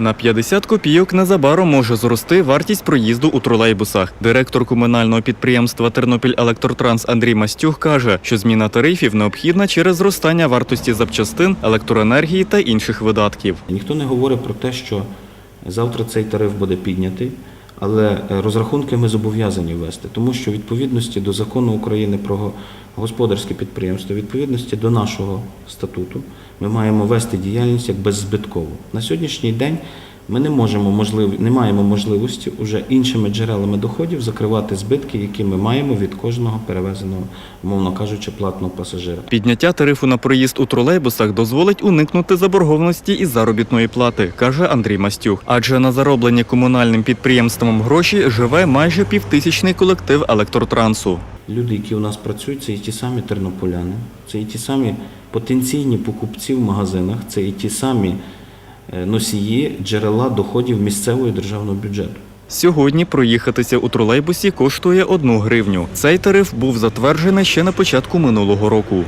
На 50 копійок незабаром може зрости вартість проїзду у тролейбусах. Директор комунального підприємства Тернопіль Електротранс Андрій Мастюх каже, що зміна тарифів необхідна через зростання вартості запчастин, електроенергії та інших видатків. Ніхто не говорить про те, що завтра цей тариф буде піднятий, але е, розрахунки ми зобов'язані вести, тому що відповідності до закону України про господарське підприємство, відповідності до нашого статуту, ми маємо вести діяльність як беззбиткову. На сьогоднішній день ми не можемо можлив... не маємо можливості уже іншими джерелами доходів закривати збитки, які ми маємо від кожного перевезеного, умовно кажучи, платного пасажира. Підняття тарифу на проїзд у тролейбусах дозволить уникнути заборгованості із заробітної плати, каже Андрій Мастюх. Адже на зароблені комунальним підприємством гроші живе майже півтисячний колектив електротрансу. Люди, які у нас працюють, це і ті самі тернополяни, це і ті самі потенційні покупці в магазинах, це і ті самі носії джерела доходів місцевого державного бюджету. Сьогодні проїхатися у тролейбусі коштує одну гривню. Цей тариф був затверджений ще на початку минулого року.